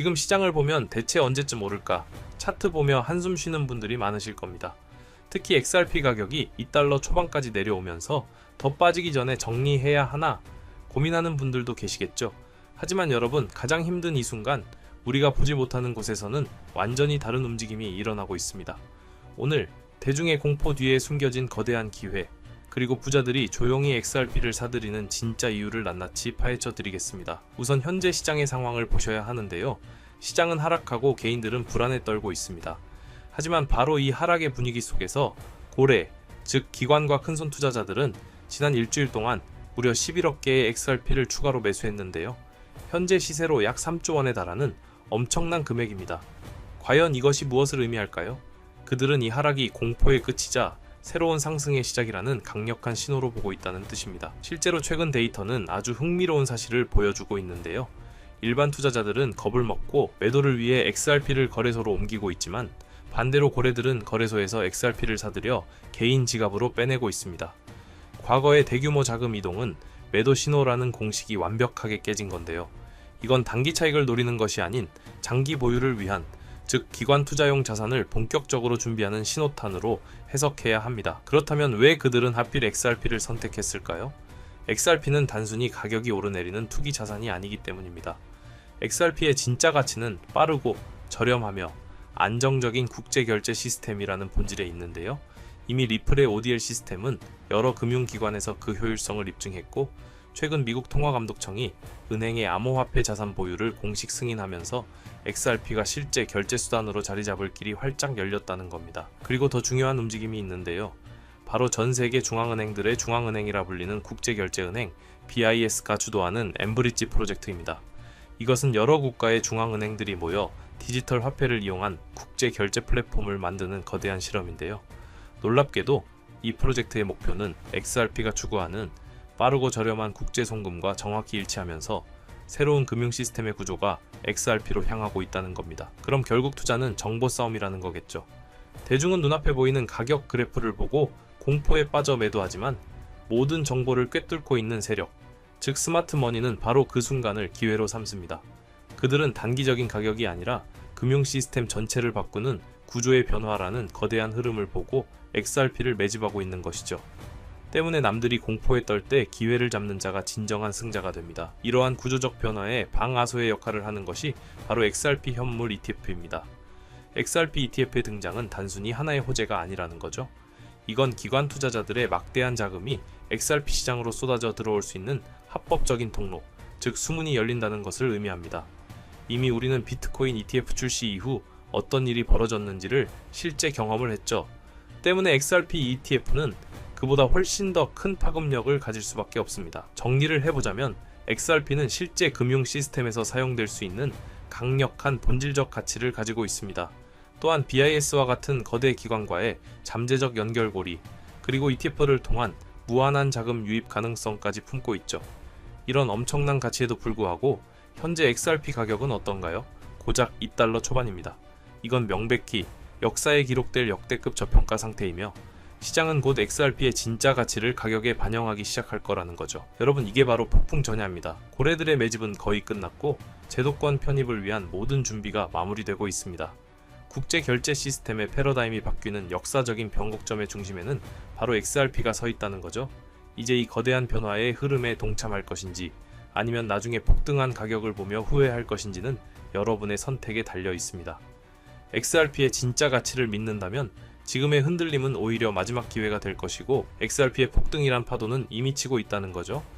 지금 시장을 보면 대체 언제쯤 오를까? 차트 보며 한숨 쉬는 분들이 많으실 겁니다. 특히 XRP 가격이 2달러 초반까지 내려오면서 더 빠지기 전에 정리해야 하나 고민하는 분들도 계시겠죠. 하지만 여러분, 가장 힘든 이 순간 우리가 보지 못하는 곳에서는 완전히 다른 움직임이 일어나고 있습니다. 오늘 대중의 공포 뒤에 숨겨진 거대한 기회, 그리고 부자들이 조용히 XRP를 사들이는 진짜 이유를 낱낱이 파헤쳐 드리겠습니다. 우선 현재 시장의 상황을 보셔야 하는데요. 시장은 하락하고 개인들은 불안에 떨고 있습니다. 하지만 바로 이 하락의 분위기 속에서 고래, 즉 기관과 큰손 투자자들은 지난 일주일 동안 무려 11억 개의 XRP를 추가로 매수했는데요. 현재 시세로 약 3조 원에 달하는 엄청난 금액입니다. 과연 이것이 무엇을 의미할까요? 그들은 이 하락이 공포의 끝이자 새로운 상승의 시작이라는 강력한 신호로 보고 있다는 뜻입니다. 실제로 최근 데이터는 아주 흥미로운 사실을 보여주고 있는데요. 일반 투자자들은 겁을 먹고 매도를 위해 XRP를 거래소로 옮기고 있지만 반대로 고래들은 거래소에서 XRP를 사들여 개인 지갑으로 빼내고 있습니다. 과거의 대규모 자금 이동은 매도 신호라는 공식이 완벽하게 깨진 건데요. 이건 단기 차익을 노리는 것이 아닌 장기 보유를 위한 즉 기관 투자용 자산을 본격적으로 준비하는 신호탄으로 해석해야 합니다. 그렇다면 왜 그들은 하필 XRP를 선택했을까요? XRP는 단순히 가격이 오르내리는 투기 자산이 아니기 때문입니다. XRP의 진짜 가치는 빠르고 저렴하며 안정적인 국제 결제 시스템이라는 본질에 있는데요. 이미 리플의 ODL 시스템은 여러 금융기관에서 그 효율성을 입증했고 최근 미국 통화감독청이 은행의 암호화폐 자산 보유를 공식 승인하면서 XRP가 실제 결제 수단으로 자리 잡을 길이 활짝 열렸다는 겁니다. 그리고 더 중요한 움직임이 있는데요. 바로 전 세계 중앙은행들의 중앙은행이라 불리는 국제결제은행 BIS가 주도하는 엠브리지 프로젝트입니다. 이것은 여러 국가의 중앙은행들이 모여 디지털 화폐를 이용한 국제 결제 플랫폼을 만드는 거대한 실험인데요. 놀랍게도 이 프로젝트의 목표는 XRP가 추구하는 빠르고 저렴한 국제 송금과 정확히 일치하면서 새로운 금융 시스템의 구조가 XRP로 향하고 있다는 겁니다. 그럼 결국 투자는 정보 싸움이라는 거겠죠. 대중은 눈앞에 보이는 가격 그래프를 보고 공포에 빠져 매도하지만 모든 정보를 꿰뚫고 있는 세력, 즉 스마트 머니는 바로 그 순간을 기회로 삼습니다. 그들은 단기적인 가격이 아니라 금융 시스템 전체를 바꾸는 구조의 변화라는 거대한 흐름을 보고 XRP를 매집하고 있는 것이죠. 때문에 남들이 공포에 떨 때 기회를 잡는 자가 진정한 승자가 됩니다. 이러한 구조적 변화에 방아소의 역할을 하는 것이 바로 XRP 현물 ETF입니다. XRP ETF의 등장은 단순히 하나의 호재가 아니라는 거죠. 이건 기관 투자자들의 막대한 자금이 XRP 시장으로 쏟아져 들어올 수 있는 합법적인 통로, 즉 수문이 열린다는 것을 의미합니다. 이미 우리는 비트코인 ETF 출시 이후 어떤 일이 벌어졌는지를 실제 경험을 했죠. 때문에 XRP ETF는 그보다 훨씬 더 큰 파급력을 가질 수밖에 없습니다. 정리를 해보자면 XRP는 실제 금융 시스템에서 사용될 수 있는 강력한 본질적 가치를 가지고 있습니다. 또한 BIS와 같은 거대 기관과의 잠재적 연결고리, 그리고 ETF를 통한 무한한 자금 유입 가능성까지 품고 있죠. 이런 엄청난 가치에도 불구하고 현재 XRP 가격은 어떤가요? 고작 2달러 초반입니다. 이건 명백히 역사에 기록될 역대급 저평가 상태이며 시장은 곧 XRP의 진짜 가치를 가격에 반영하기 시작할 거라는 거죠. 여러분 이게 바로 폭풍 전야입니다. 고래들의 매집은 거의 끝났고 제도권 편입을 위한 모든 준비가 마무리되고 있습니다. 국제 결제 시스템의 패러다임이 바뀌는 역사적인 변곡점의 중심에는 바로 XRP가 서 있다는 거죠. 이제 이 거대한 변화의 흐름에 동참할 것인지 아니면 나중에 폭등한 가격을 보며 후회할 것인지는 여러분의 선택에 달려 있습니다. XRP의 진짜 가치를 믿는다면 지금의 흔들림은 오히려 마지막 기회가 될 것이고 XRP의 폭등이란 파도는 이미 치고 있다는 거죠.